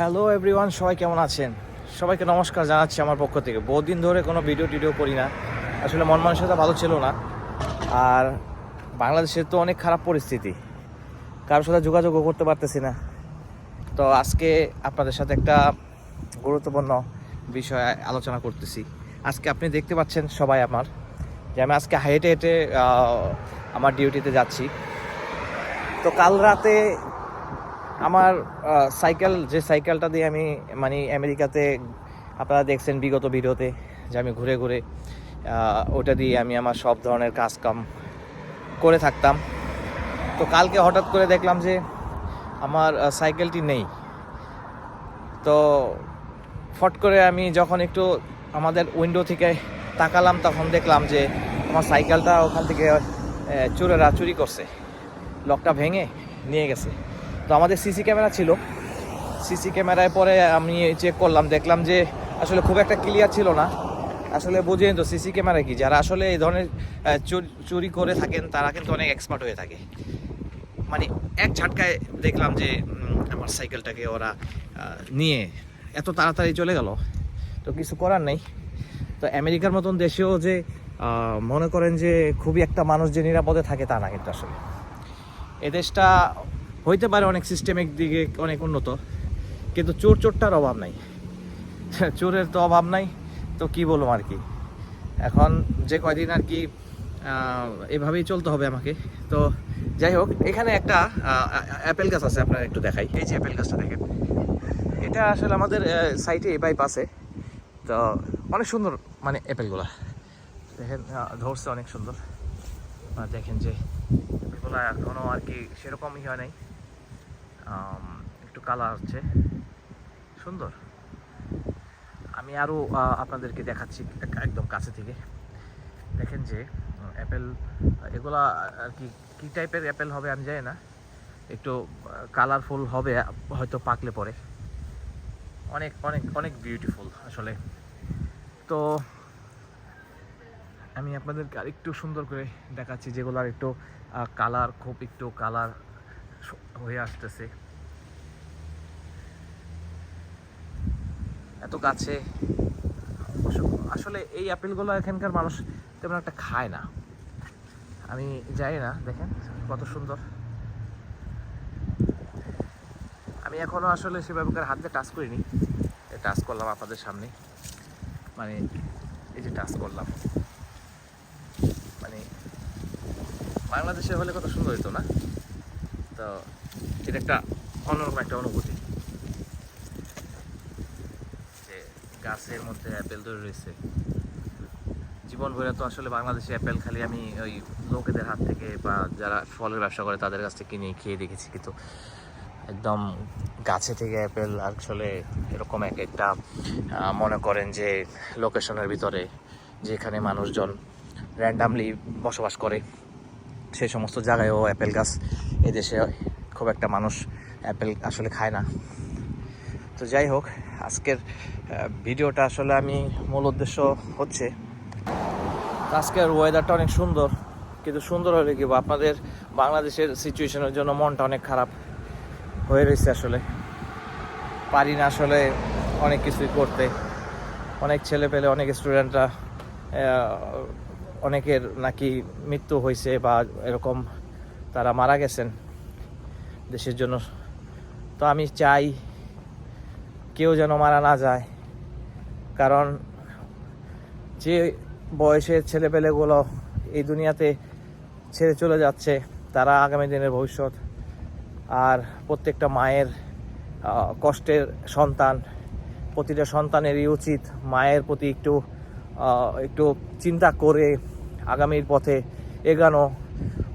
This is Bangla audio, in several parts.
হ্যালো এভরিওয়ান সবাই কেমন আছেন? সবাইকে নমস্কার জানাচ্ছি আমার পক্ষ থেকে। বহুদিন ধরে কোনো ভিডিও টিডিও করি না। আসলে মন মানসিকতা ভালো ছিল না। আর বাংলাদেশের তো অনেক খারাপ পরিস্থিতি। কারোর সাথে যোগাযোগও করতে পারতেছি না। তো আজকে আপনাদের সাথে একটা গুরুত্বপূর্ণ বিষয় আলোচনা করতেছি। আজকে আপনি দেখতে পাচ্ছেন সবাই আমার যে আমি আজকে হেঁটে হেঁটে আমার ডিউটিতে যাচ্ছি। তো কাল রাতে আমার সাইকেল যে সাইকেলটা দিয়ে আমি মানে আমেরিকাতে আপনারা দেখছেন বিগত ভিডিওতে, যে আমি ঘুরে ঘুরে ওটা দিয়ে আমি আমার সব ধরনের কাজ কাম করে থাকতাম। তো কালকে হঠাৎ করে দেখলাম যে আমার সাইকেলটি নেই। তো ফট করে আমি যখন একটু আমাদের উইন্ডো থেকে তাকালাম, তখন দেখলাম যে আমার সাইকেলটা ওখান থেকে চোরেরা চুরি করছে। লকটা ভেঙে নিয়ে গেছে। তো আমাদের সিসি ক্যামেরা ছিল। সিসি ক্যামেরায় পরে আমি চেক করলাম, দেখলাম যে আসলে খুব একটা ক্লিয়ার ছিল না। আসলে বুঝেন তো সিসি ক্যামেরা কি? যারা আসলে এই ধরনের চুরি- চুরি করে থাকেন, তারা কিন্তু অনেক এক্সপার্ট হয়ে থাকে। মানে এক ঝাটকায় দেখলাম যে আমার সাইকেলটাকে ওরা নিয়ে এত তাড়াতাড়ি চলে গেল। তো কিছু করার নেই। তো আমেরিকার মতন দেশেও যে মনে করেন যে খুবই একটা মানুষ যে নিরাপদে থাকে, তা না কিন্তু আসলে। এ দেশটা হইতে পারে অনেক সিস্টেমিক দিকে অনেক উন্নত, কিন্তু চোর চোরটার অভাব নাই। চোরের তো অভাব নাই, তো কি বলব আর কি? এখন যে কয়দিন আর কি এভাবেই চলতে হবে আমাকে। তো যাই হোক, এখানে একটা অ্যাপেল গাছ আছে, আপনার একটু দেখাই। এই যে অ্যাপেল গাছটা দেখেন। এটা আসলে আমাদের সাইটে এ বাইপাসে তো অনেক সুন্দর মানে অ্যাপেলগুলা। দেখেন ধরছে অনেক সুন্দর। দেখেন যে, এগুলো এখনও আর কি সেরকমই হয় নাই। একটু কালার হচ্ছে সুন্দর। আমি আরও আপনাদেরকে দেখাচ্ছি একদম কাছে থেকে। দেখেন যে অ্যাপেল এগুলা আর কি, কী টাইপের অ্যাপেল হবে আমি জানি না। একটু কালারফুল হবে, হয়তো পাকলে পরে। অনেক অনেক অনেক বিউটিফুল আসলে। তো, আমি আপনাদেরকে আরেকটু সুন্দর করে দেখাচ্ছি, যেগুলোর একটু কালার খুব একটু কালার হয়ে আসতেছে। এত কাছে। আসলে এই অ্যাপেলগুলো এখানকার মানুষ তেমন একটা খায় না। আমি জানি না, দেখেন কত সুন্দর। আমি এখনও আসলে সেভাবে হাত দিয়ে টাচ করিনি। টাচ করলাম আপনাদের সামনে। মানে এই যে টাচ করলাম। মানে বাংলাদেশে হলে কত সুন্দর হতো না? তো এটা একটা অন্যরকম একটা অনুভূতি। যে গাছের মধ্যে অ্যাপেল ধরে রয়েছে। জীবন ভরে তো আসলে বাংলাদেশে অ্যাপেল খালি আমি ওই লোকেদের হাত থেকে বা যারা ফলের ব্যবসা করে তাদের কাছ থেকে কিনে খেয়ে দেখেছি। কিন্তু একদম গাছে থেকে অ্যাপেল আসলে এরকম এক একটা মনে করেন যে লোকেশনের ভিতরে যেখানে মানুষজন র্যান্ডামলি বসবাস করে, সেই সমস্ত জায়গায়ও অ্যাপেল গাছ এদেশে খুব একটা মানুষ অ্যাপেল আসলে খায় না। তো যাই হোক, আজকের ভিডিওটা আসলে আমি মূল উদ্দেশ্য হচ্ছে আজকের ওয়েদারটা অনেক সুন্দর, কিন্তু সুন্দর হলে কি, আপনাদের বাংলাদেশের সিচুয়েশনের জন্য মনটা অনেক খারাপ হয়ে রয়েছে আসলে। পারি না আসলে অনেক কিছুই করতে। অনেক ছেলে পেলে, অনেক স্টুডেন্টরা অনেকের নাকি মৃত্যু হয়েছে বা এরকম তারা মারা গেছেন দেশের জন্য। তো আমি চাই কেউ যেন মারা না যায়, কারণ যে বয়সের ছেলেপেলেগুলো এই দুনিয়াতে ছেড়ে চলে যাচ্ছে, তারা আগামী দিনের ভবিষ্যৎ। আর প্রত্যেকটা মায়ের কষ্টের সন্তান, প্রতিটা সন্তানেরই উচিত মায়ের প্রতি একটু একটু চিন্তা করে আগামীর পথে এগানো।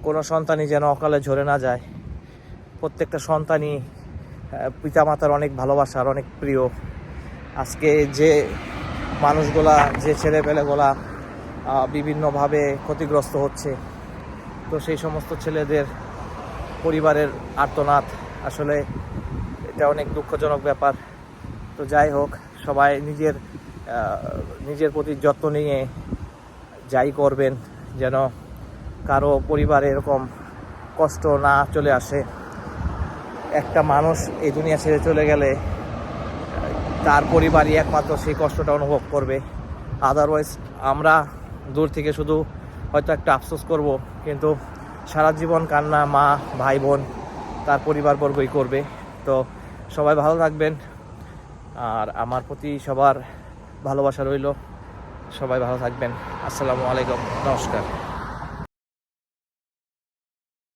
কোনো সন্তানই যেন অকালে ঝরে না যায়। প্রত্যেকটা সন্তানই পিতামাতার অনেক ভালোবাসার অনেক প্রিয়। আজকে যে মানুষগুলা, যে ছেলেপেলেগুলা বিভিন্নভাবে ক্ষতিগ্রস্ত হচ্ছে, তো সেই সমস্ত ছেলেদের পরিবারের আর্তনাদ, আসলে এটা অনেক দুঃখজনক ব্যাপার। তো যাই হোক, সবাই নিজের নিজের প্রতি যত্ন নিয়ে যাই করবেন, যেন কারও পরিবারে এরকম কষ্ট না চলে আসে। একটা মানুষ এই দুনিয়া ছেড়ে চলে গেলে তার পরিবারই একমাত্র সেই কষ্টটা অনুভব করবে। আদারওয়াইজ আমরা দূর থেকে শুধু হয়তো একটা আফসোস করব, কিন্তু সারা জীবন কান্না, মা, ভাই, বোন তার পরিবারবর্গই করবে। তো সবাই ভালো থাকবেন। আর আমার প্রতি সবার ভালোবাসা রইল। সবাই ভালো থাকবেন। আসসালামু আলাইকুম। নমস্কার।